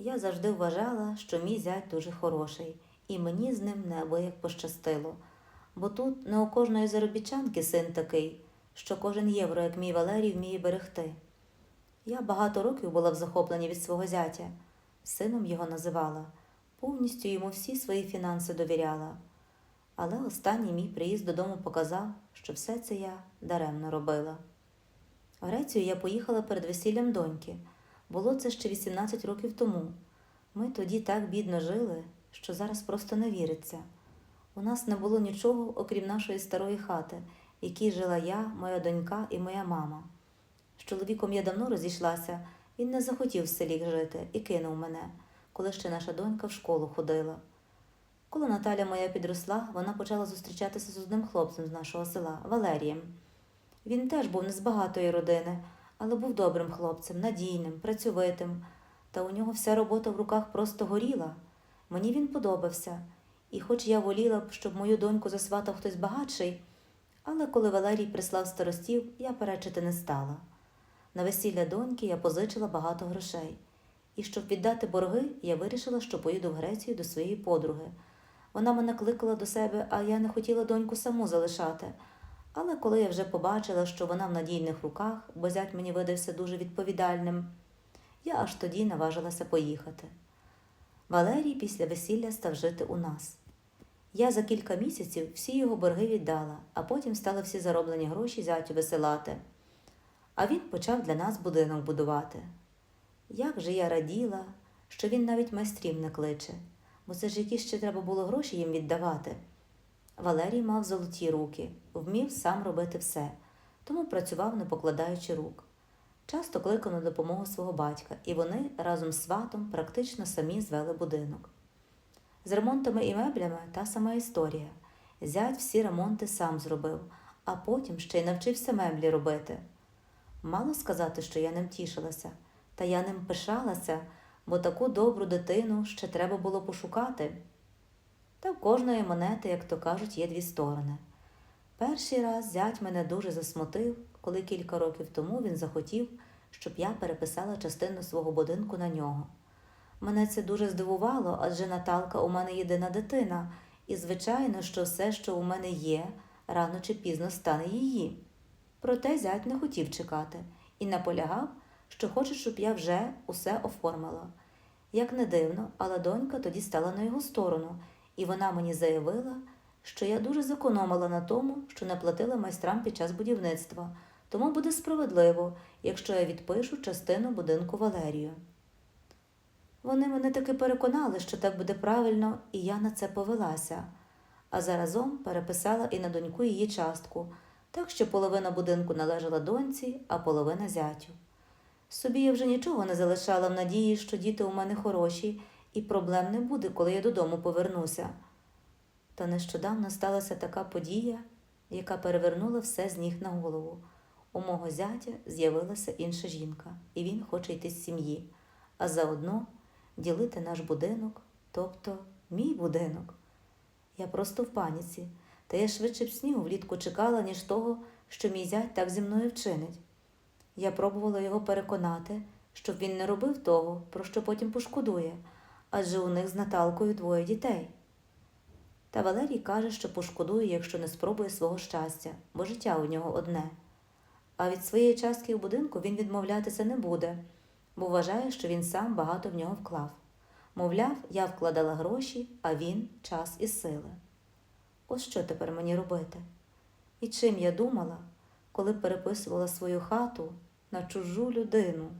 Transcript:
Я завжди вважала, що мій зять дуже хороший, і мені з ним неабияк пощастило. Бо тут не у кожної заробітчанки син такий, що кожен євро, як мій Валерій, вміє берегти. Я багато років була в захопленні від свого зятя, сином його називала, повністю йому всі свої фінанси довіряла. Але останній мій приїзд додому показав, що все це я даремно робила. В Грецію я поїхала перед весіллям доньки. Було це ще 18 років тому. Ми тоді так бідно жили, що зараз просто не віриться. У нас не було нічого, окрім нашої старої хати, в якій жила я, моя донька і моя мама. З чоловіком я давно розійшлася, він не захотів в селі жити і кинув мене, коли ще наша донька в школу ходила. Коли Наталя моя підросла, вона почала зустрічатися з одним хлопцем з нашого села Валерієм. Він теж був не з багатої родини, але був добрим хлопцем, надійним, працьовитим, та у нього вся робота в руках просто горіла. Мені він подобався, і хоч я воліла б, щоб мою доньку засватав хтось багатший, але коли Валерій прислав старостів, я перечити не стала. На весілля доньки я позичила багато грошей, і щоб віддати борги, я вирішила, що поїду в Грецію до своєї подруги. Вона мене кликала до себе, а я не хотіла доньку саму залишати. Але коли я вже побачила, що вона в надійних руках, бо зять мені видався дуже відповідальним, я аж тоді наважилася поїхати. Валерій після весілля став жити у нас. Я за кілька місяців всі його борги віддала, а потім стали всі зароблені гроші зятю висилати. А він почав для нас будинок будувати. Як же я раділа, що він навіть майстрів не кличе, бо це ж які ще треба було гроші їм віддавати. Валерій мав золоті руки, вмів сам робити все, тому працював, не покладаючи рук. Часто кликав на допомогу свого батька, і вони разом з сватом практично самі звели будинок. З ремонтами і меблями та сама історія. Зять всі ремонти сам зробив, а потім ще й навчився меблі робити. Мало сказати, що я ним тішилася, та я ним пишалася, бо таку добру дитину ще треба було пошукати. Та в кожної монети, як то кажуть, є дві сторони. Перший раз зять мене дуже засмутив, коли кілька років тому він захотів, щоб я переписала частину свого будинку на нього. Мене це дуже здивувало, адже Наталка у мене єдина дитина, і, звичайно, що все, що у мене є, рано чи пізно стане її. Проте зять не хотів чекати і наполягав, що хоче, щоб я вже усе оформила. Як не дивно, але донька тоді стала на його сторону, і вона мені заявила, що я дуже зекономила на тому, що не платила майстрам під час будівництва, тому буде справедливо, якщо я відпишу частину будинку Валерію. Вони мене таки переконали, що так буде правильно, і я на це повелася, а заразом переписала і на доньку її частку, так що половина будинку належала доньці, а половина зятю. Собі я вже нічого не залишала в надії, що діти у мене хороші, і проблем не буде, коли я додому повернуся. Та нещодавно сталася така подія, яка перевернула все з ніг на голову. У мого зятя з'явилася інша жінка, і він хоче йти з сім'ї, а заодно ділити наш будинок, тобто мій будинок. Я просто в паніці, та я швидше б снігу влітку чекала, ніж того, що мій зять так зі мною вчинить. Я пробувала його переконати, щоб він не робив того, про що потім пошкодує, адже у них з Наталкою двоє дітей. Та Валерій каже, що пошкодує, якщо не спробує свого щастя, бо життя у нього одне. А від своєї частки в будинку він відмовлятися не буде, бо вважає, що він сам багато в нього вклав. Мовляв, я вкладала гроші, а він час і сили. Ось що тепер мені робити? І чим я думала, коли переписувала свою хату на чужу людину?